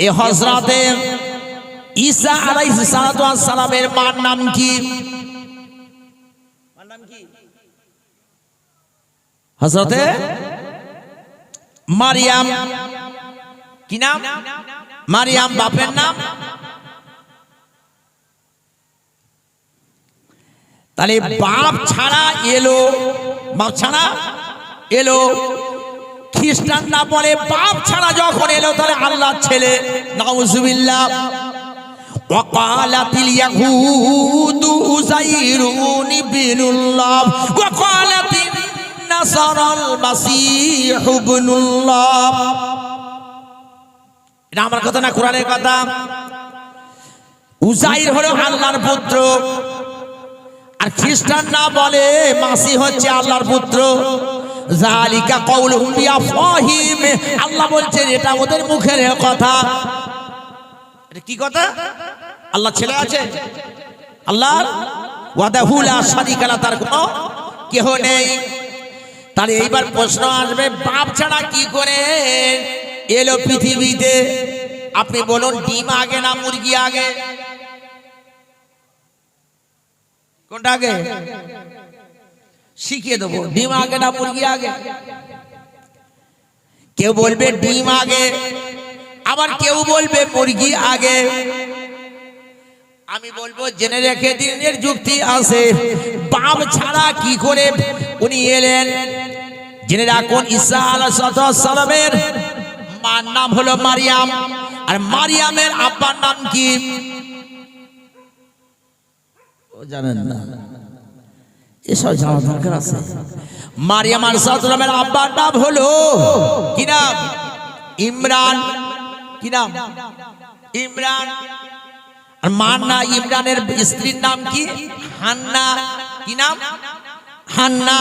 এ হজরতে ঈসা আলাইহিস সালামের মার নাম কি? মার নাম কি? হজরতে মারিয়াম। কি নাম? মারিয়াম বাপের নাম? তাহলে বাপ ছাড়া এলো বাপ ছাড়া এলো খ্রিস্টানরা বলে বাপ ছাড়া যখন এলো তাহলে আল্লাহর ছেলে নাউজুবিল্লাহ وقالت اليهود عزير ابن الله وقالت النصارى المسيح ابن الله এটা আমার কথা না কোরআনের কথা উজাইর হলো আল্লাহর পুত্র আর খ্রিস্টানরা বলে মাসি হচ্ছে আল্লাহর পুত্র জালিকা কওলুহুম বিআফওয়াহিম আল্লাহ বলছেন, এটা ওদের মুখের কথা। এটা কি কথা? আল্লাহ ছেলে আছে? আল্লাহ ওয়াদাহুলা শারিকালা তার কোনো কেহ নেই। তাহলে এইবার প্রশ্ন আসবে, বাপ ছাড়া কি করে? এলো পৃথিবীতে। আপনি বলুন, ডিম আগে না মুরগি আগে? কোনটা আগে? শিখিয়ে দেবো। ডিম আগে না মুরগি আগে? কেউ বলবে ডিম আগে আবার কেউ বলবে মুরগি আগে। আমি বলব জেনে রেখে দিনের যুক্তি আছে। বাপ ছাড়া কি করে উনি এলেন? জেনে রাখুন ঈসা সালামের মার নাম হলো মারিয়াম। আর মারিয়ামের আব্বার নাম কি? জানেন না। এসব জানা দরকার আছে মারিয়াম আলাইহিসসালামের আব্বার নাম হলো কি নাম? ইমরান। কি নাম? ইমরান। আর মার না ইমরানের স্ত্রীর নাম কি? হান্না। কি নাম? হান্না।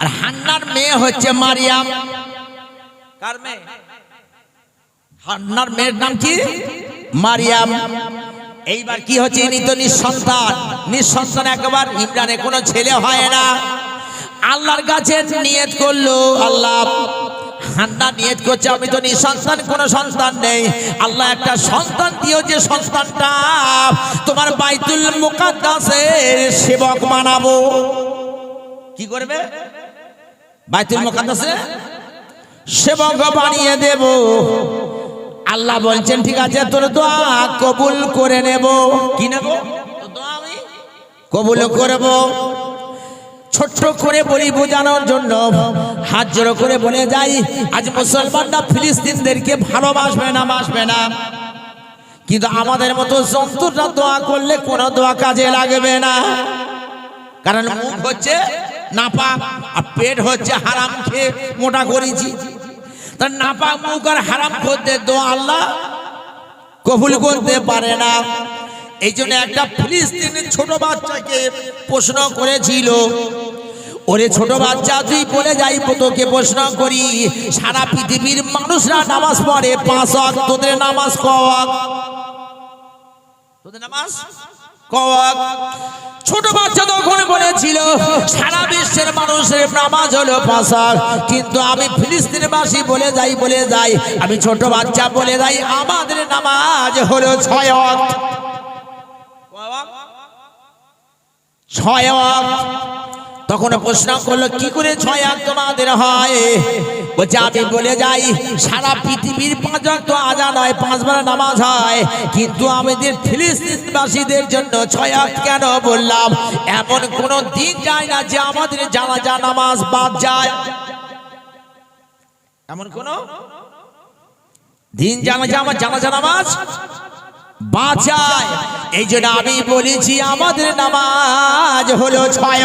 আর হান্নার মেয়ে হচ্ছে মারিয়াম। কার মেয়ে? হান্নার মেয়ের নাম কি? মারিয়াম। এইবার কি হচ্ছে? ইনি তো নিঃসন্তান। নিঃসন্তান একবার ইমরানে কোনো ছেলে হয় না। আল্লাহর কাছে নিয়ত করল, আল্লাহ হান্না নিয়ত করছে, আমি তো নিঃসন্তান, কোনো সন্তান নেই। আল্লাহ একটা সন্তান দিও যে সন্তানটা, তোমার বাইতুল মুকাদ্দাসের সেবক বানাবো কি করবে? বাইতুল মুকাদ্দাসে সেবক বানিয়ে দেব। আল্লাহ বলছেন, ঠিক আছে, তোর দোয়া কবুল করে নেব। কি নেব? কবুল করব। ছোট্ট করে বলি বোঝানোর জন্য, হাত জোড়ো করে বলে যাই, আজ মুসলমানরা ফিলিস্তিনদেরকে ভালোবাসবে না বাসবে না। কিন্তু আমাদের মতো জন্তুরা দোয়া করলে কোনো দোয়া কাজে লাগবে না। কারণ মুখ হচ্ছে নাপাক, আর পেট হচ্ছে হারাম খেয়ে মোটা করেছি। তার নাপাক মুখ আর হারাম করতে দোয়া আল্লাহ কবুল করতে পারে না। এই জন্য একটা ফিলিস্তিনের ছোট বাচ্চাকে প্রশ্ন করেছিল, ওরে ছোট বাচ্চা, তুই বলে যাই তোকে প্রশ্ন করি। সারা পৃথিবীর মানুষরা নামাজ পড়ে, পাঁচ তোদের নামাজ কক তোদের নামাজ কক ছোট বাচ্চা তখন বলেছিল, সারা বিশ্বের মানুষের নামাজ হলো ওয়াক্ত। কিন্তু আমি ফিলিস্তিনবাসী বলে যাই বলে যাই, আমি ছোট বাচ্চা বলে যাই, আমাদের নামাজ হলো ছয় ছয় তখন প্রশ্ন করল, কি করে ছয় তোমাদের হয় বলছে আমি বলে যাই, সারা পৃথিবীর পাঁচ ওয়াক্ত আজান হয়, পাঁচবার নামাজ হয়। কিন্তু আমাদের ফিলিস্তিনবাসীদের জন্য ছয় আগ কেন বললাম? এমন কোন দিন যায় না যে আমাদের জানাজা নামাজ বাদ যায়। এমন কোন দিন জানাজা আমার জানাজা নামাজ বাঁচায় এই জন্য আমি বলেছি আমাদের নামাজ হলো ছয়।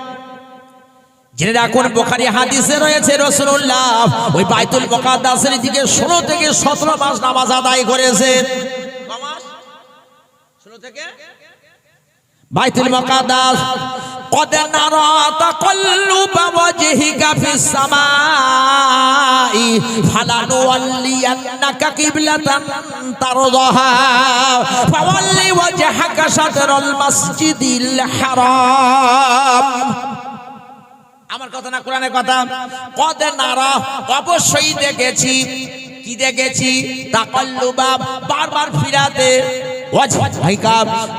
জেনে রাখুন বোখারি হাদিসে রয়েছে রসুল্লাহ ওই বাইতুল মোকাদ্দাসের দিকে ষোলো থেকে সতেরো মাস নামাজ আদায় করেছে ক মাস? ষোলো থেকে বাইতুল মুকাদ্দাস قد نرى تقلب وجهك في السماء فلنولينك قبلة ترضاها فول وجهك شطر المسجد الحرام আমার কথা না, কোরআনের কথা? কদে নারা অবশ্যই দেখেছি। কি দেখেছি? তাকাল্লুবা বারবার ফিরাতে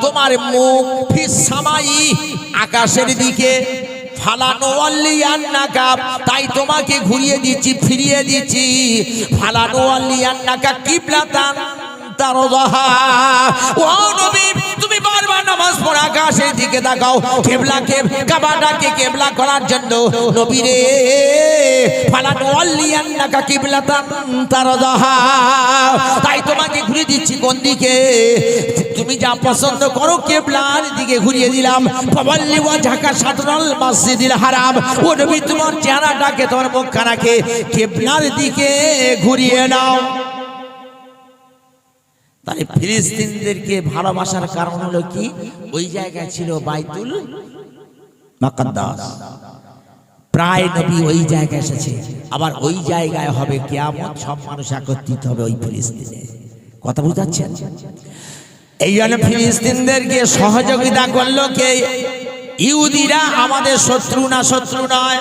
তোমার মুখ ফিস সামাই, আকাশের দিকে, ফালানো আল্লিয়ান্নাকা তাই তোমাকে ঘুরিয়ে দিচ্ছি, ফিরিয়ে দিচ্ছি। ফালানো আল্লিয়ান্নাকা কিবলাতান। ও নবী, তুমি বারবার আকাশের দিকে কেবলা করার জন্য তারদাহা তাই তোমাকে ঘুরিয়ে দিচ্ছি কোন দিকে? তুমি যা পছন্দ করো কেবলার দিকে ঘুরিয়ে দিলাম। ফাওয়াল্লি ওয়াজহাকা শাতরাল মসজিদিল হারাম। ও নবী, তোমার চেহারাটাকে তোমার মুখখানাকে কেবলার দিকে ঘুরিয়ে নাও। তাহলে ফিলিস্তিনদেরকে ভালোবাসার কারণ হলো কি? ওই জায়গায় ছিল বাইতুল প্রায় নবী ওই জায়গায় এসেছে। আবার ওই জায়গায় হবে কেয়ামত, সব মানুষ একত্রিত হবে ওই ফিলিস্তিনে। কথা বুঝাচ্ছেন? এই জন্য ফিলিস্তিনদেরকে সহযোগিতা করল কে? ইহুদিরা আমাদের শত্রু না শত্রু নয়।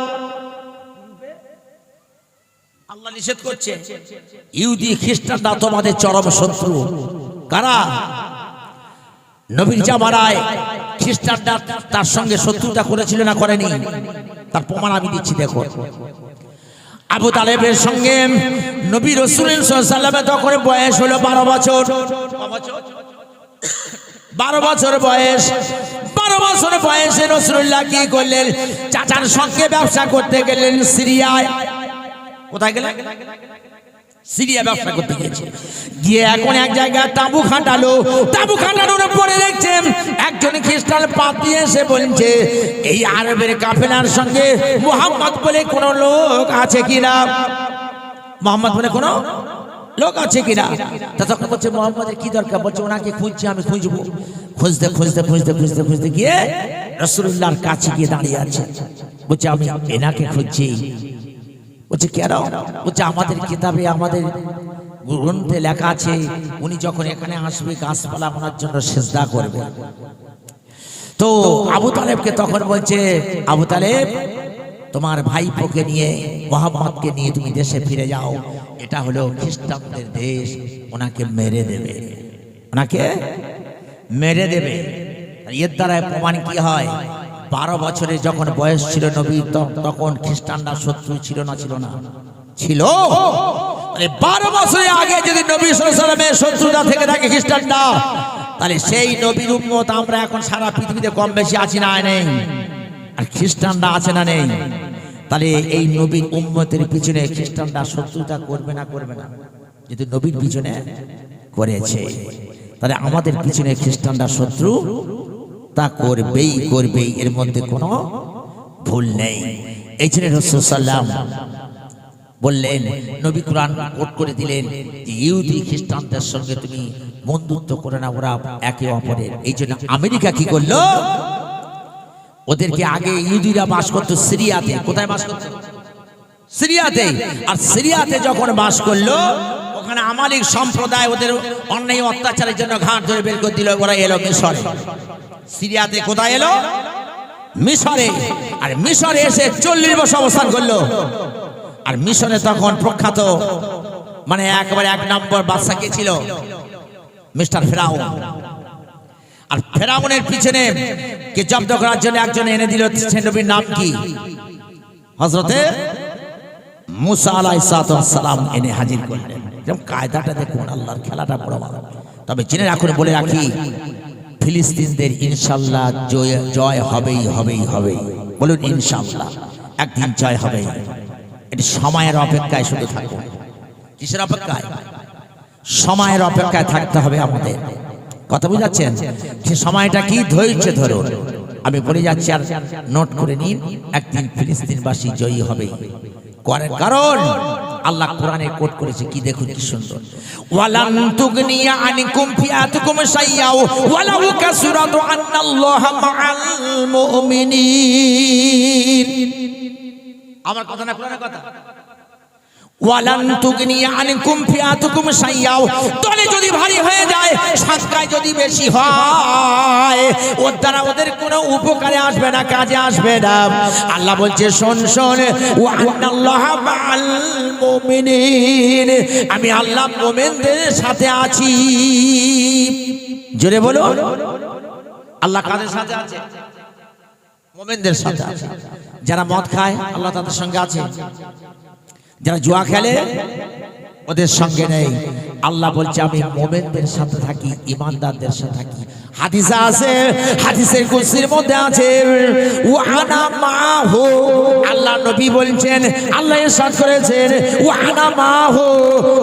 আল্লাহ নিষেধ করছে ইহুদি খ্রিস্টানরা তোমাদের চরম শত্রু। কারা? নবীর জামানায় খ্রিস্টানরা তার সঙ্গে শত্রুতা করেছিল না করেনি? তার প্রমাণ আমি দিচ্ছি, দেখো। আবু তালেবের সঙ্গে নবী রসুল সাল্লামে তখন বয়স হলো বারো বছর। বারো বছর বয়স। বারো বছর বয়সে রসুল্লাহ কি করলেন? চাচার সঙ্গে ব্যবসা করতে গেলেন সিরিয়ায়। কোথায় গেলেন সিরিয়া ব্যবসা করতে গিয়েছে। গিয়ে এখন এক জায়গায় তাবু খাটালো। তাবু খাটানোর পরে দেখছেন একজন খ্রিস্টান পাতি এসে বলছে এই আরবের কাফেলার সঙ্গে মোহাম্মদ বলে কোন লোক আছে কিনা? মোহাম্মদ বলে কোনো লোক আছে কিনা? তা তখন বলছে মোহাম্মদের কি দরকার? বলছে ওনাকে খুঁজছি আমি খুঁজবো। খুঁজতে খুঁজতে খুঁজতে খুঁজতে খুঁজতে গিয়ে রসুল্লাহর কাছে গিয়ে দাঁড়িয়ে আছে। বলছে আমি এনাকে খুঁজছি। বলছে কেন? বলছে আমাদের কিতাবে, আমাদের গ্রন্থে লেখা আছে, উনি যখন এখানে আসবে, গাছপালা ওনার জন্য সেজদা করবে। তো আবু তালেবকে তখন বলছে, আবু তালেব, তোমার ভাইপোকে নিয়ে, মোহাম্মদকে নিয়ে তুমি দেশে ফিরে যাও। এটা হলো খ্রিস্টানদের দেশ, ওনাকে মেরে দেবে। ওনাকে মেরে দেবে। এর দ্বারা প্রমাণ কি হয়? বারো বছরে যখন বয়স ছিল নবী তখন খ্রিস্টানরা শত্রু ছিল না ছিল না। ছিল? বারো বছরের আগে যদি নবী সালামের শত্রুতা থেকে থাকে খ্রিস্টানরা, তাহলে সেই নবীর উম্মত আমরা এখন সারা পৃথিবীতে কম বেশি আছি না, নেই। আর খ্রিস্টানরা আছে না, নেই। তাহলে এই নবীর উম্মতের পিছনে খ্রিস্টানরা শত্রুতা করবে না করবে না? যদি নবীর পিছনে করেছে, তাহলে আমাদের পিছনে খ্রিস্টানরা শত্রু তা করবেই করবেই এর মধ্যে কোনো ভুল নেই। এই জন্য রসুল সাল্লাম বললেন, নবী কোরআন কোট করে দিলেন যে, ইহুদি খ্রিস্টানদের সঙ্গে তুমি বন্ধুত্ব করে না, ওরা একে অপরের। এই জন্য আমেরিকা কি করল? ওদেরকে আগে ইহুদিরা বাস করতো সিরিয়াতে। কোথায় বাস করতো? সিরিয়াতে। আর সিরিয়াতে যখন বাস করল, ওখানে আমালিক সম্প্রদায় ওদের অন্যায় অত্যাচারের জন্য ঘাট ধরে বের করে দিল, ওরা এলো মিশরে সিরিয়াতে কোথায় এলো? মিশরে। আর মিশরে এসে চল্লিশ বছর অবস্থান করল। আর মিশরে তখন প্রখ্যাত মানে একেবারে এক নম্বর বাদশা কে ছিল? মিস্টার ফেরাও আর ফেরাউনের পিছনে কে জব্দ করার জন্য একজন এনে দিল সে নবীর নাম কি? হজরতে মুসা আলাইসালাম এনে হাজির করলেন। যেমন কায়দাটা দেখুন, আল্লাহর খেলাটা বড় ভালো। তবে জেনে রাখুন, বলে রাখি ফিলিস্তিনদের ইনশাল্লাহ জয় জয় হবেই হবেই হবে বলুন ইনশাল্লাহ, একদিন জয় হবে এটি সময়ের অপেক্ষায় শুধু থাকো কিসের অপেক্ষায়? সময়ের অপেক্ষায় থাকতে হবে আমাদের। কথা বুঝাচ্ছেন? সে সময়টা কি? ধৈর্য ধরুন। আমি বলে যাচ্ছি, আর নোট করে নিন, একদিন ফিলিস্তিনবাসী জয়ী হবে। কারণ? আল্লাহ কোরআনে কোট করেছে, কি দেখুন, কি সুন্দর। ওয়ালান তুগনিয়া আনিকুম ফিয়াতুকুম শাইয়াও ওয়ালাউ কাসুরাতু আন্নাল্লাহা মাআল মুমিনিন। আমার কথা না কোরআনের কথা? ওয়ালান তুগনিয়া আনকুম ফিয়াতুকুম শাইয়াও। তলে যদি ভারী হয়ে যায় সংখ্যায় যদি বেশি হয়, ওর দ্বারা ওদের কোনো উপকারে আসবে না, কাজে আসবে না। আল্লাহ বলছে, শোন শোন মাআল মুমিনিন। আমি আল্লাহ মুমিনদের সাথে আছি। জোরে বলো। আল্লাহ কাদের সাথে আছে? মুমিনদের সাথে আছে। যারা মদ খায়, আল্লাহ তাদের সঙ্গে আছে। যারা জুয়া খেলে, ওদের সঙ্গে নেই। আল্লাহ বলছে, আমি মোমেনদের সাথে থাকি, ইমানদারদের সাথে থাকি। হাদিসা আছে, হাদিসের কুসির মধ্যে আছে ও আনা মাহু। আল্লাহ নবী বলছেন, আল্লাহ করেছেন ও আনা মাহু।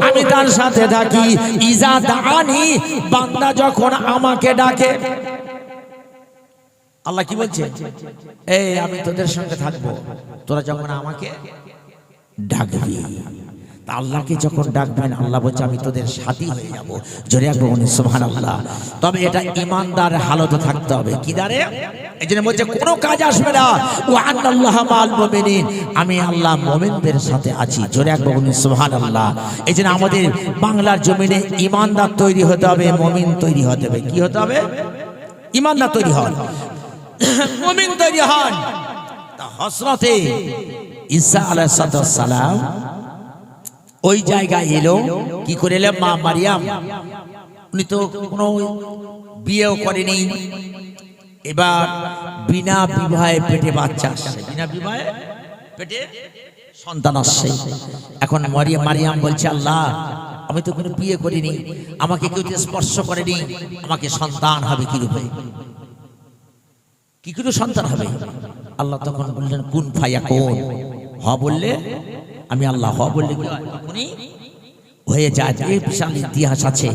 আমি তার সাথে থাকি। ইজা দানি বান্দা যখন আমাকে ডাকে, আল্লাহ কি বলছে? এই, আমি তোদের সঙ্গে থাকব। তোরা যখন আমাকে ডাকবি তা আল্লাহকে যখন ডাকবেন, আল্লাহ বলছে, আমি তোদের সাথী হয়ে যাব। জোরে একবার সুবহান আল্লাহ তবে এটা ইমানদার হালত থাকতে হবে। কি দারে এই জন্য বলছে, কোনো কাজ আসবে না। ও আল্লাহ মাল আমি আল্লাহ মুমিনদের সাথে আছি। জোরে একবার সুবহান আল্লাহ এই জন্য আমাদের বাংলার জমিনে ইমানদার তৈরি হতে হবে, মুমিন তৈরি হতে হবে। কি হতে হবে? ইমানদার তৈরি হন। মুমিন তৈরি হন। হসরতে ঈসা আলাইসালাম ওই জায়গায় এলো, কি করে এলো? মা মারিয়াম, উনি তো কোনো বিয়েও করেনি। এবার বিনা বিবাহে পেটে বাচ্চা আসছে। বিনা বিবাহে পেটে সন্তান আসছে। এখন মারিয়াম মারিয়াম বলছে, আল্লাহ, আমি তো কোনো বিয়ে করিনি। আমাকে কেউ স্পর্শ করেনি, আমাকে সন্তান হবে কি রূপে কি করে সন্তান হবে? আল্লাহ তখন বললেন, কোন ফাইয়া কোন হ বললে, আমি আল্লাহ। হ বললে কি হয়? যায় এই বিশাল ইতিহাস আছে।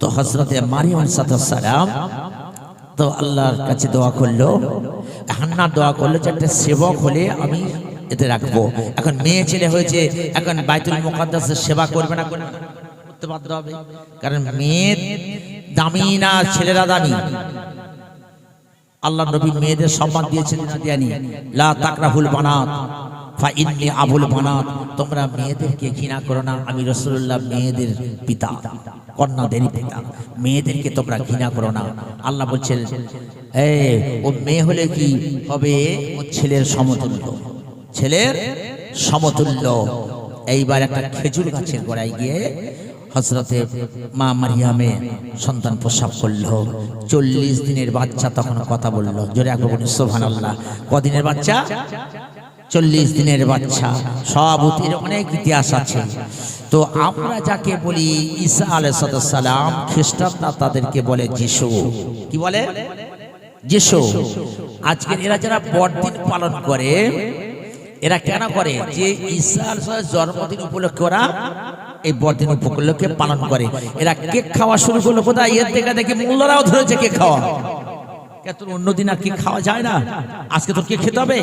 তো হজরতে মারিয়াম সালাম তো আল্লাহর কাছে দোয়া করল। হান্না দোয়া করল যে, একটা সেবক হলে আমি এতে রাখব। এখন মেয়ে ছেলে হয়েছে, এখন বাইতুল মুকাদ্দাসের সেবা করবে না। করতে বাধ্য হবে। কারণ মেয়ের দামি না ছেলেরা দামি? আল্লাহ নবী মেয়েদের সম্মান দিয়েছেন দেয়নি লা তাকরাহুল বানাত, ফা আবুল বানাত। তোমরা মেয়েদেরকে ঘৃণা করো না, আমি রাসূলুল্লাহ মেয়েদের পিতা, কন্যাদেরই পিতা। মেয়েদেরকে তোমরা ঘৃণা করো না। আল্লাহ বলছেন এই ও মেয়ে হলে কি হবে? ও ছেলের সমতুল্য। ছেলের সমতুল্য। এইবার একটা খেজুর গাছের গোড়ায় গিয়ে হজরতে মা মারিয়ামে সন্তান প্রসাব করল। চল্লিশ দিনের বাচ্চা তখন কথা বলল, জোরে একবার বলুন সোভান আল্লাহ কদিনের বাচ্চা? চল্লিশ দিনের বাচ্চা। সব অনেক ইতিহাস আছে। তো আমরা যাকে বলি ঈসা আলাইসালাম খ্রিস্টানরা তাদেরকে বলে যিশু। কি বলে? যিশু। আজকের এরা যারা বড়দিন পালন করে, এরা কেন করে? যে ঈসা ঈশার জন্মদিন উপলক্ষে ওরা এই বড়দিন উপলক্ষে পালন করে। এরা কেক খাওয়া শুরু করল কোথায়? এর থেকে দেখে মূল্যরাও ধরেছে কেক খাওয়া। কে তোর অন্যদিন আর কেক খাওয়া যায় না? আজকে তোর কেক খেতে হবে।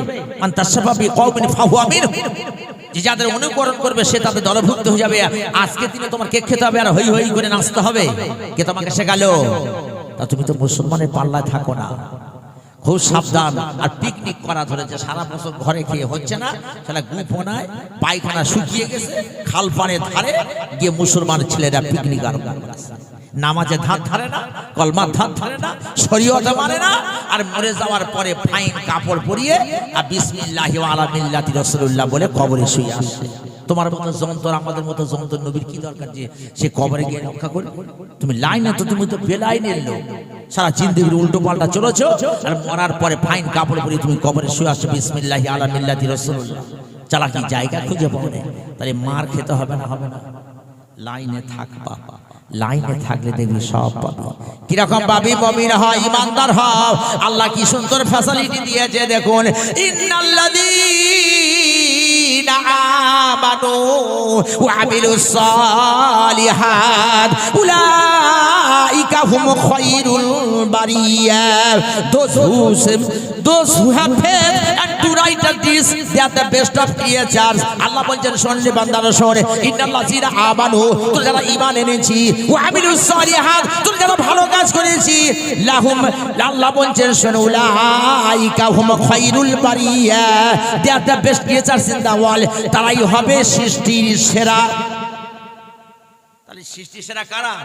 যে যাদের অনুকরণ করবে, সে তাদের দলভুক্ত হয়ে যাবে। আজকে দিনে তোমার কেক খেতে হবে আর হই হই করে নাচতে হবে। কে তোমাকে শেখালো তা তুমি তো মুসলমানের পাল্লায় থাকো না। খুব সাবধান আর পিকনিক করা ধরেছে। সারা বছর ঘরে খেয়ে হচ্ছে না। সেটা গুপনায় পায়খানা শুকিয়ে গেছে, খাল পানের ধারে গিয়ে মুসলমান ছেলেরা পিকনিক আরম্ভ নামাজে ধার ধারে না, কলমার ধার ধারে না, শরীয়তে মানে না, আর মরে যাওয়ার পরে ফাইন কাপড় পরিয়ে, আর বিসমিল্লাহি ওয়া আলা মিল্লাতি রাসূলুল্লাহ বলে কবরে শুয়ে আসছে তোমার মতো যন্ত্র আমাদের মতো যন্ত্র নবীর কি দরকার যে সে কবরে গিয়ে রক্ষা করবে তুমি লাইনে তো, তুমি তো বেলাইনের লোক। সারা জিন্দিগির উল্টো পাল্টা চলেছো, আর মরার পরে ফাইন কাপড় পরে তুমি কবরে শুয়ে আসছো, বিসমিল্লাহি আলা মিল্লাতি রাসূলুল্লাহ। চালাকি জায়গা খুঁজে না? তাহলে মার খেতে হবে না হবে না। লাইনে থাকবা লাইনে থাকলে দেখবি সব পাবি। কীরকম পাবি? মমিন হয় ইমানদার হও। আল্লাহ কি সুন্দর ফ্যাসিলিটি দিয়েছে, দেখুন। ইন্নাল্লাযীনা আমানু ওয়া আমিলুস সালিহাত উলাইকা হুম Khairul Baria those who those who have faith and to write at this they are the best of creatures আল্লাহ বলছেন শুনলে বান্দারা, শোনে। ইন্নাল্লাযীনা আমানু, তোরা যারা ঈমান এনেছি, ওয়া আমিলুস সালিহাত, তোরা যারা ভালো কাজ করেছি, লাহুম আল্লাহ বলছেন, শোনো, উলাইকা হুম Khairul Baria they are the best creatures in the world তারাই হবে সৃষ্টির সেরা। তাহলে সৃষ্টি সেরা কারা?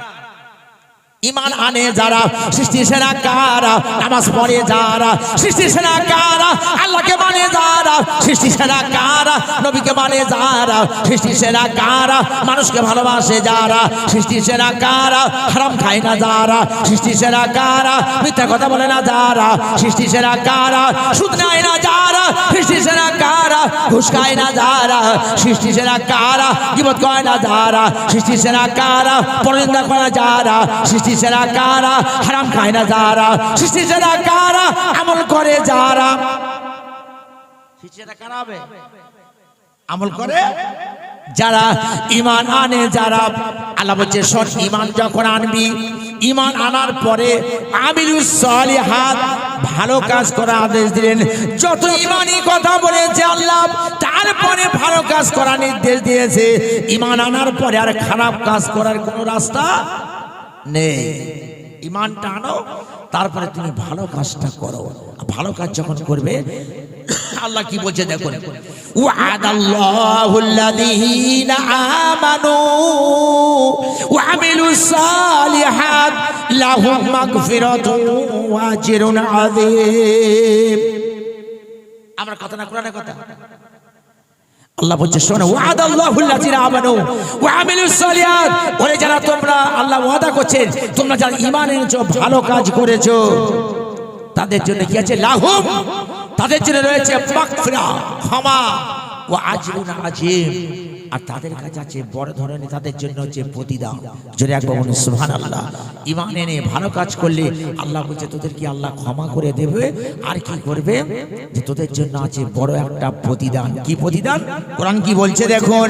ইমান আনে যারা সৃষ্টি সেরা কারা নামাজ পড়ে যারা সৃষ্টি সেরা কারা আল্লাহকে মানে যারা সৃষ্টি সেরা কারা নবীকে মানে যারা সৃষ্টি সেরা কারা মানুষকে ভালোবাসে যারা সৃষ্টি সেরা কারা হারাম খায় না যারা সৃষ্টি সেরা কারা মিথ্যা কথা বলে না যারা সৃষ্টি সেরা কারা সুদ নেয় না যারা সৃষ্টি সেরা কারা ঘুষ খায় না যারা সৃষ্টি সেরা কারা জীবত করে না যারা সৃষ্টি সেরা কারা পরনিন্দা করে না যারা সৃষ্টি সেরা কারা? হারাম খায় না যারা। সৃষ্টি সেরা কারা? আমল করে যারা। আমল করে যারা। ইমান আনে যারা। আল্লাহ বলছে, শোন ইমান যখন আনবি ইমান আনার পরে আমিলুস সালিহাত, ভালো কাজ করা আদেশ দিলেন। যত ইমানি কথা বলেছে আল্লাহ, তারপরে ভালো কাজ করার নির্দেশ দিয়েছে। ইমান আনার পরে আর খারাপ কাজ করার কোনো রাস্তা নেই ইমানটা আনো তারপরে তুমি ভালো কাজটা করো। ভালো কাজ যখন করবে, আল্লাহ কি বলছে আজরুন আযীম। আমরা কথা না, কোরআনের কথা? আল্লাহ বলছে, শোনো, ওয়াদাল্লাহু আল্লাযীনা আমানু ওয়া আমিলুস সালিহাত। ওরে যারা তোমরা আল্লাহ ওয়াদা করছেন, তোমরা যারা ঈমান এনেছো, ভালো কাজ করেছ, তাদের জন্য কি আছে? লাহুম। তাদের জন্য রয়েছে মাগফিরা ক্ষমা। ও আজরুন আজিম আর তাদের কাছে আছে বড় ধরনের তাদের জন্য হচ্ছে প্রতিদান যদি একবার বলুন সুবহানাল্লাহ ঈমান এনে ভালো কাজ করলে আল্লাহ বলছে তোদের কি আল্লাহ ক্ষমা করে দেবে আর কি করবে যে তোদের জন্য আছে বড় একটা প্রতিদান কি প্রতিদান কোরআন কি বলছে দেখুন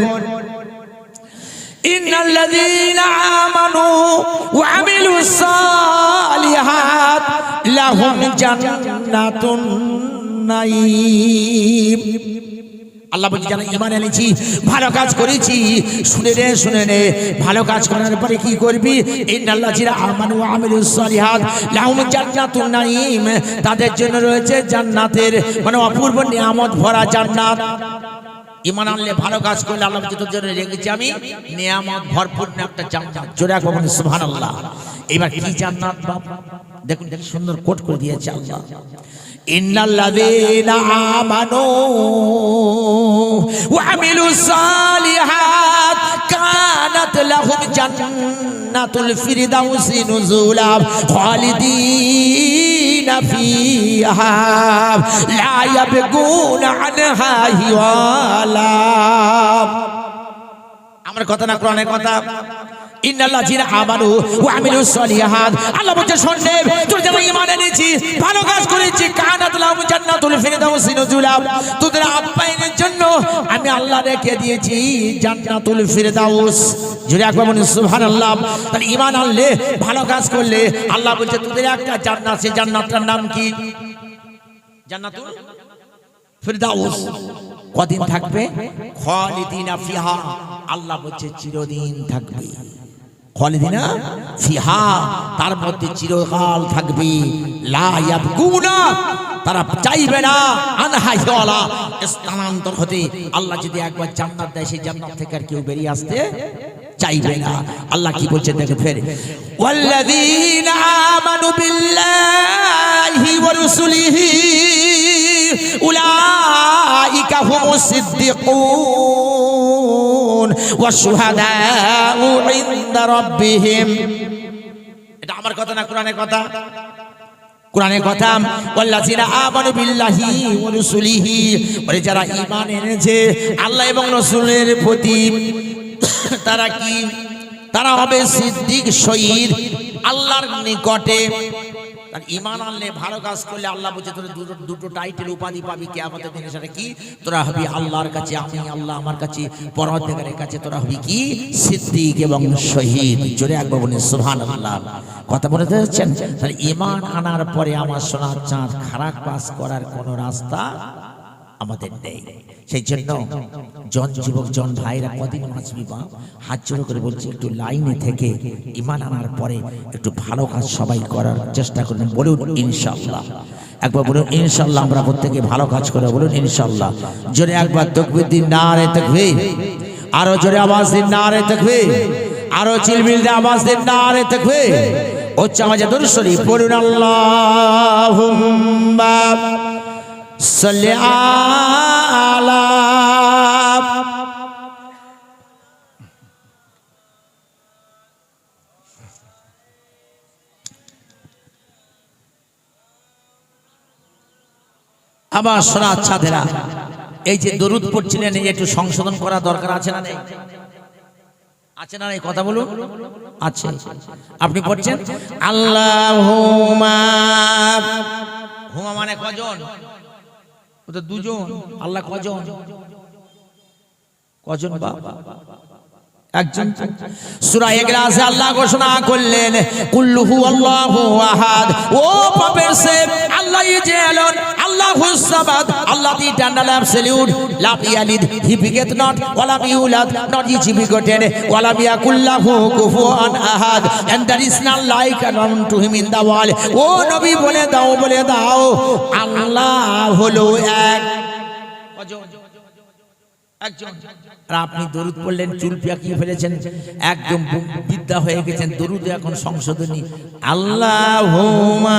إن الذين آمنوا وعملوا الصالحات لهم جنات النعيم আল্লাহ বলছি যারা ইমান এনেছি, ভালো কাজ করেছি। শুনে রে শুনে নে। ভালো কাজ করার পরে কি করবি? তাদের জন্য রয়েছে জান্নাতের মানে অপূর্ব নিয়ামত ভরা জান্নাত। ইমান আনলে ভালো কাজ করলে আল্লাহ তোর জন্য রেখেছি আমি নিয়ামত ভরপুর একটা জান্নাত। জোরে একবার সুবহানাল্লাহ। এবার কি জান্নাত বাপ? দেখুন দেখুন, সুন্দর কোট করে দিয়েছে আল্লাহ। ইন্নাল্লাযীনা আমানু ওয়া আমিলুস সালিহাত কানাত লাহুম জান্নাতুল ফিরদাউসি নুজুলা খালিদিনা ফিহা লা ইয়াবগুনা আনহা হিওয়ালা আমার কথা না, কোরআনের কথা। আল্লাহ বলছে এনেছি, ভালো কাজ জন্য আমি আল্লাহ রেখে দিয়েছি আনলে, ভালো কাজ করলে, আল্লাহ বলছে, তোদের একটা জান্নাত সেই জান্নাতটার নাম কি? কদিন থাকবে? আল্লাহ বলছে, চিরদিন থাকবে। খালিদিনা ফিহা তার মধ্যে চিরকাল থাকবে। লা ইয়াবগুনা তারা চাইবে না আনহাইওয়ালা স্থানান্তর হতে আল্লাহ যদি একবার জান্নাত দেয়, সেই জান্নাত থেকে আর কেউ বেরিয়ে আসতে চাইবে না। আল্লাহ কি বলছে দেখে ফের। ওয়াল্লাযীনা আমানু বিল্লাহি ওয়া রুসুলিহি, উলাইকা হুমুস ওয়াশুহাদাউ ইনদা রাব্বিহিম এটা আমার কথা না কোরআনের কথা? কোরআনের কথা। ওয়াল্লাযিনা আমানু বিল্লাহি ওয়া রুসুলিহি। ওরে যারা ঈমান এনেছে আল্লাহ এবং রাসূলের প্রতি তারা কি? তারা হবে সিদ্দিক শহীদ আল্লাহর নিকটে। আর ইমান আনলে ভালো কাজ করলে আল্লাহ বলছে, তোর দুটো দুটো টাইটেল উপাধি পাবি কে আমাদের দিনে, সেটা কি? তোরা হবি আল্লাহর কাছে, আমি আল্লাহ আমার কাছে পরমাত্মার কাছে, তোরা হবি কি? সিদ্দিক এবং শহীদ। জোরে একবার বলি সুবহান আল্লাহ কথা বলতে দিচ্ছেন তাহলে ইমান আনার পরে আমার সোনার চাঁদ খারাপ কাজ করার কোনো রাস্তা আমাদের নেই সেই জন্য জন যুবক, জন ভাইরা কদিন বাঁচবি বা হাত জোড়ো করে বলছি, একটু লাইনে থেকে ইমান আনার পরে একটু ভালো কাজ সবাই করার চেষ্টা করবেন। বলুন ইনশাল্লাহ একবার বলুন ইনশাল্লাহ আমরা প্রত্যেকে ভালো কাজ করে বলুন ইনশাল্লাহ জোরে একবার তকবির দিন না রে তকবির। আরও জোরে আওয়াজ দিন না রে তকবির। আরও চিলমিল দিয়ে আওয়াজ দিন না রে তকবির। হচ্ছে আমাদের দর্শনী পড়ুন আল্লাহ صل على আমার সোনা ছাদেরা এই যে দরুদ পড়ছিলেন এই একটু সংশোধন করা দরকার আছে না নেই আছে না নেই কথা বলুন আছে আপনি পড়ছেন আল্লাহ হুমা হুমা মানে কজন ও তো দুজন আল্লাহ কজন? কজন? বাবা একজন। সূরা ইখলাসে আল্লাহ ঘোষণা করলেন, কুল্লুহু আল্লাহু আহাদ। ও পাপের সে আল্লাহ যে এলন আল্লাহুস Samad. Allah the eternal absolute. ইয়ালিদ হি বিগেট নট ওয়ালা ইউলাদ। নট হি বিগটেন ওয়ালা ইয়াকুল্লাহু কুফুয়ান আহাদ। And there is not like unto him in the world ও নবী, বলে দাও বলে দাও। আল্লাহ হলো এক। আপনি দরুদ পড়লেন ফেলেছেন হয়ে গেছেন এখন সংশোধনী। হোমা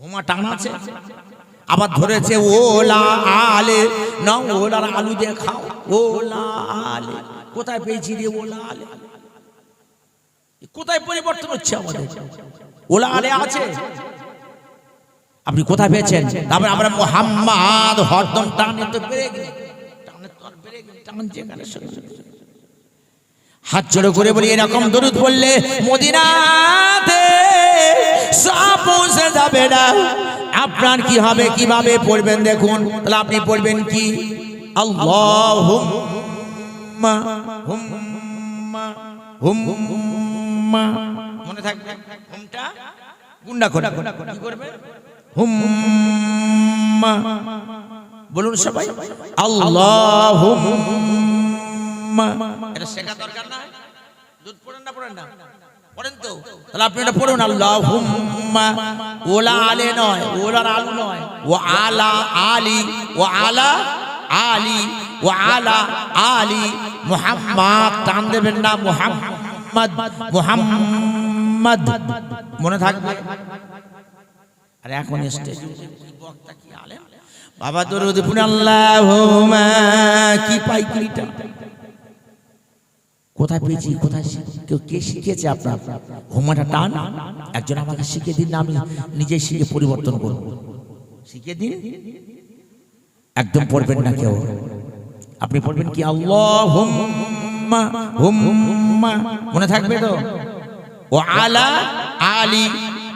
হোমা আছে? আবার ধরেছে, ওলা আলে, না আলু দিয়ে খাও। ওলা আলে, কোথায় পেয়েছি ওলা আলে? কোথায় পরিবর্তন হচ্ছে আমাদের? ওলা আলে আছে? আপনি কোথায় পেয়েছেন? তারপরে আমরা মোহাম্মদ হরদম টানে তো গেলে টানে তো আর গেলে টান যেখানে। হাত জোড়ো করে বলি, এরকম দরুদ বললে মদিনাতে সব পৌঁছে যাবে না। আপনার কি হবে, কীভাবে পড়বেন দেখুন। তাহলে আপনি পড়বেন কি? আল্লাহ মনে থাকবে গুন্ডা করে। করবে? হুম্মা। বলুন সবাই আল্লাহ এটা শেখা দরকার না দুধ পড়েন না পড়েন না? পড়েন তো। তাহলে আপনি এটা পড়ুন আল্লাহ ওলা আলে নয়, ওলার আলু নয়। ও আলা আলি, ও আলা আলি, ও আলা আলি। মুহাম্মদ, টান দেবেন না, মুহাম্মদ মুহাম্মদ। মনে থাকবে? আর এখন স্টেজ বক্তা কি আলেম? বাবা দরুদ পুন আল্লাহুম্মা কি পাইকারিটা? কোথায় পেয়েছি কোথায় কেউ কে শিখিয়েছে আপনার? হোমাটা টান। একজন আমাকে শিখিয়ে দিন না আমি নিজে শিখে পরিবর্তন করব। শিখিয়ে দিন। একদম পড়বেন না কেউ। আপনি পড়বেন কি আল্লাহ হুম্মা? হুম্মা মনে থাকবে তো? ও আলা আলী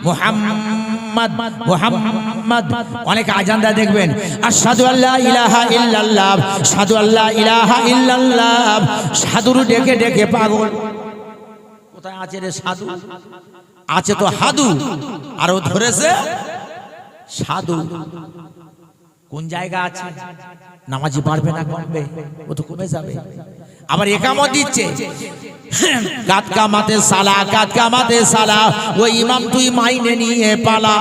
মুহাম্মদ মুহাম্মদ অনেক আজানদা দেখবেন। আর সাধু আল্লাহ ইলাহা ইল্লাল্লাহ সাধু আল্লাহ ইলাহা ইল্লাল্লাহ। সাধুর ডেকে ডেকে পাগল। কোথায় আছে রে সাধু? আছে তো হাদু। আর ও ধরেছে সাধু। কোন জায়গা আছে? নামাজি পারবে না কমবে? ও তো কমে যাবে। আবার একামত দিচ্ছে। কাত কামাতে সালা কাত কামাতে সালা ওই ইমাম তুই মাইনে নিয়ে পালা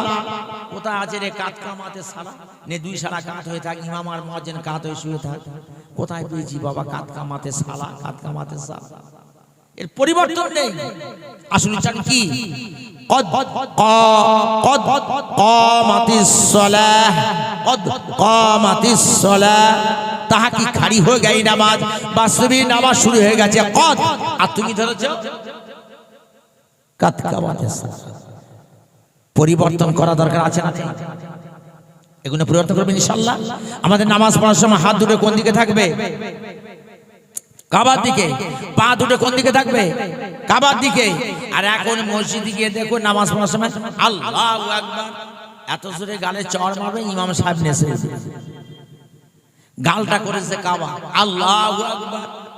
কোথায় আছে রে কাত কামাতে সালা নে দুই সালা কাত হয়ে থাক ইমাম আর মহাজেন কাত হয়ে শুয়ে থাক কোথায় পেয়েছি বাবা কাত কামাতে সালা কাত কামাতে সালা এর পরিবর্তন নেই আসলে চান কি قد قد قامت الصلاة قد قامت الصلاة তাহা কি খাড়ি হয়ে গেই নামাজ। বাস্তবে নামাজ শুরু হয়ে গেছে। কদ আর তুমি ধরেছ কাত পরিবর্তন করা দরকার আছে না এগুলো পরিবর্তন করবেন ইনশাল্লাহ আমাদের নামাজ পড়ার সময় হাত দুটো কোন দিকে থাকবে? কাবার দিকে। পা দুটো কোন দিকে থাকবে? কাবার দিকে। আর এখন মসজিদে গিয়ে দেখো নামাজ পড়ার সময় আল্লাহ এত জোরে গালে চড় মারবে ইমাম সাহেব নেসে গালটা করেছে কাবা। আল্লাহ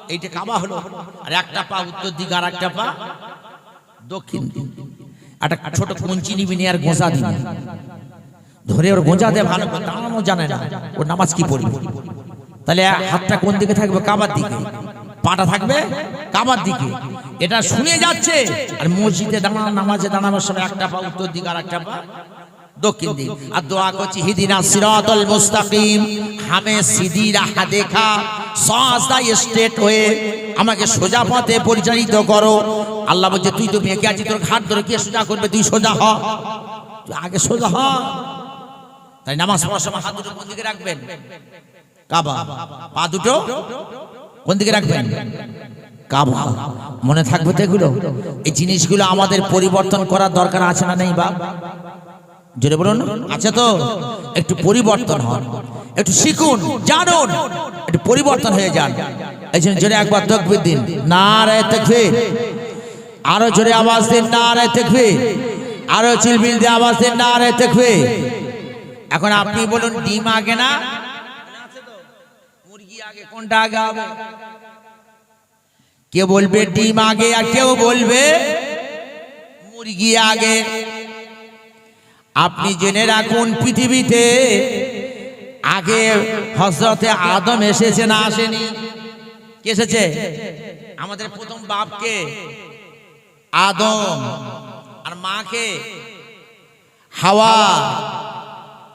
এইটা কাবা হলো। আর একটা পা উত্তর দিকে আর একটা পা দক্ষিণ দিকে। একটা ছোট কুঞ্চি নিবি নিয়ে আর গোঁজা দিবি। ধরে ওর গোঁজা দিয়ে ভালো করে দাঁড়ানো জানে না। ওর নামাজ কি পড়বে? তাহলে হাতটা কোন দিকে থাকবে? কাবার দিকে। পাটা থাকবে কাবার দিকে। এটা শুনে যাচ্ছে। আর মসজিদে দাঁড়ানো, নামাজে দাঁড়ানোর সময় একটা পা উত্তর দিকে আর একটা পা দক্ষিণ দিক আর দোয়া করছি হিদিনা সিরাতাল মুস্তাকিম। হামে সিদি রাহা দেখা সহজা স্ট্রেট হয়ে আমাকে সোজা পথে পরিচালিত করো। আল্লাহ বলছে, তুই তো মেয়েকে আছি তোর ঘাট ধরে কে সোজা করবে? তুই সোজা হ। তুই আগে সোজা হ। তাই নামাজ পড়ার সময় হাত দুটো কোন দিকে রাখবেন? কাবা। পা দুটো কোন দিকে রাখবেন? কাবা। মনে থাকবে তো এগুলো? এই জিনিসগুলো আমাদের পরিবর্তন করার দরকার আছে না নেই বা জোরে বলুন আছে তো, একটু পরিবর্তন হন। একটু শিখুন, জানুন, একটু পরিবর্তন হয়ে যান। এই জন্য জোরে একবার তকবির দিন। না রে তকবির। আরও জোরে আওয়াজ দিন না রে তকবির। আরও চিলবিল দিয়ে আওয়াজ দিন না রে তকবির। এখন আপনি বলুন, ডিম আগে না? মুরগি আগে, কোনটা আগে হবে? কে বলবে, ডিম আগে, আর কেউ বলবে, মুরগি আগে। আপনি জেনে রাখুন পৃথিবীতে আগে হজরতে আদম এসেছে না আসেনি? কে এসেছে? আমাদের প্রথম বাপকে। আদম। আর মাকে। হাওয়া।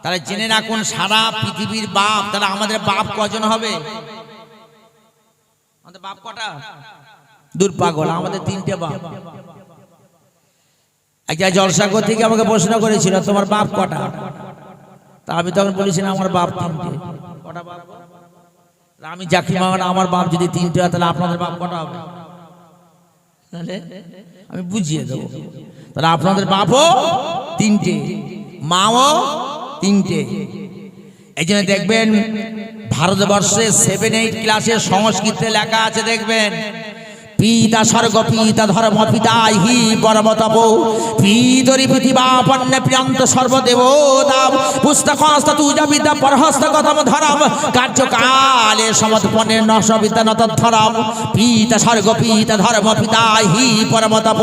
তারা জেনে রাখুন সারা পৃথিবীর বাপ তারা আমাদের বাপ কজন হবে? আমাদের বাপ কটা? দূর পাগল, আমাদের তিনটে বাপ। একটা জলসাগর থেকে আমাকে প্রশ্ন করেছিল, তোমার বাপ কটা? তা আমি তখন বলেছিলাম, আমার বাপ তিনটে। আমি জাকি মামার আমার বাপ যদি তিনটে হয়, তাহলে আপনাদের বাপ কটা হবে? তাহলে আমি বুঝিয়ে দেবো। তাহলে আপনাদের বাপও তিনটে, মাও তিনটে। এই জন্য দেখবেন, ভারতবর্ষে সেভেন এইট ক্লাসে সংস্কৃতে লেখা আছে, দেখবেন। পিতা স্বর্গ, পিতা ধর্ম, পিতা হি পরম তপ। পিতরি পৃথিবা পণ্য প্রিয়ন্ত সর্বদেব দাম পুস্তক তুজা বিদ্যা পরহস্ত কথম ধরম। কার্যকালে সমতপনে নশ বিদ্যা নত ধরম। পিতা স্বর্গ, পিতা ধর্ম, পিতা হি পরম তপ।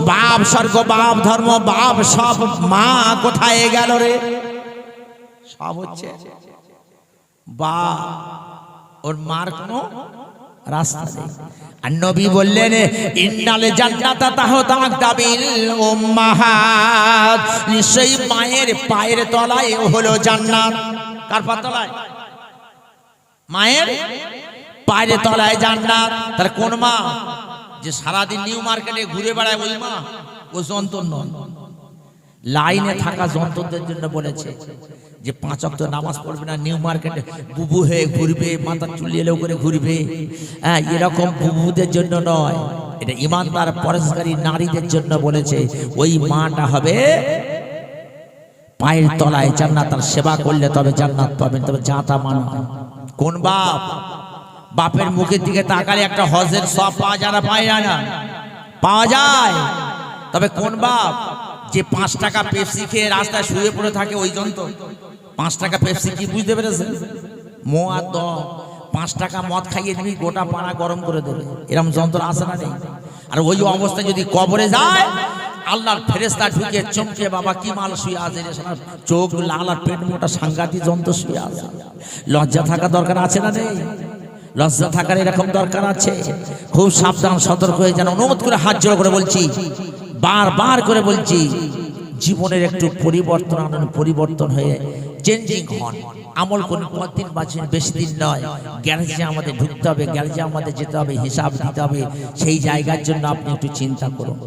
বাপ স্বর্গ, বাপ ধর্ম, বাপ সব মা কোথায় গেল রে? সব হচ্ছে। বা, ওর মার কোনো রাস্তা নেই আর নবী বললেন, ইন্নালে জান্নাতা তাহতাক দাবিল উম্মাহাত। নিশ্চয়ই মায়ের পায়ের তলায় হলো জান্নাত। কার পা তলায়? মায়ের পায়ের তলায় জান্নাত। তার কোন মা? যে সারাদিন নিউ মার্কেটে ঘুরে বেড়ায় ওই মা? ও যন্ত্র নয়। লাইনে থাকা যন্ত্রদের জন্য বলেছে যে পাঁচ অক্ট নামাজ পড়বে না নিউ মার্কেটে বুবু হয়ে ঘুরবে মাথা চুলি এলো করে ঘুরবে। হ্যাঁ এরকম বুবুদের জন্য নয়। এটা ইমানদার পরেশকারী নারীদের জন্য বলেছে ওই মাটা হবে পায়ের তলায় জান্নাত তার সেবা করলে তবে জান্নাত পাবেন তবে যাতা মানা। কোন বাপ? বাপের মুখের দিকে তাকালে একটা হজের সব পাওয়া যায় না যায় না। পাওয়া যায়। তবে কোন বাপ? যে পাঁচ টাকা পেপসি খেয়ে রাস্তায় শুয়ে পড়ে থাকে ওই জন্ত। পাঁচ টাকা পেপসি কি বুঝতে পেরেছেন? মো আর দম পাঁচ টাকা মদ খাইয়ে দিবি, গোটা পাড়া গরম করে দেবে। এরকম যন্ত্র আসে না নেই? আর ওই অবস্থায় যদি কবরে যায়, আল্লাহর ফেরেস্তা ঢুকে চমকে, বাবা, কি মাল শুয়ে আছে চোখ লাল আর পেট মোটা সাংঘাতিক যন্ত্র শুয়ে আছে। লজ্জা থাকা দরকার আছে না নেই? লজ্জা থাকার এরকম দরকার আছে? খুব সাবধান, সতর্ক হয়ে যেন অনুমোদ করে হাত জোড় করে বলছি, বারবার করে বলছি জীবনের একটু পরিবর্তন আনেন, পরিবর্তন হয়ে চেঞ্জিং হন। আমল কোন কদিন বাঁচেন বেশি দিন নয়। গ্যারেজে আমাদের ঢুকতে হবে, গ্যারেজে আমাদের যেতে হবে, হিসাব দিতে হবে। সেই জায়গার জন্য আপনি একটু চিন্তা করুন।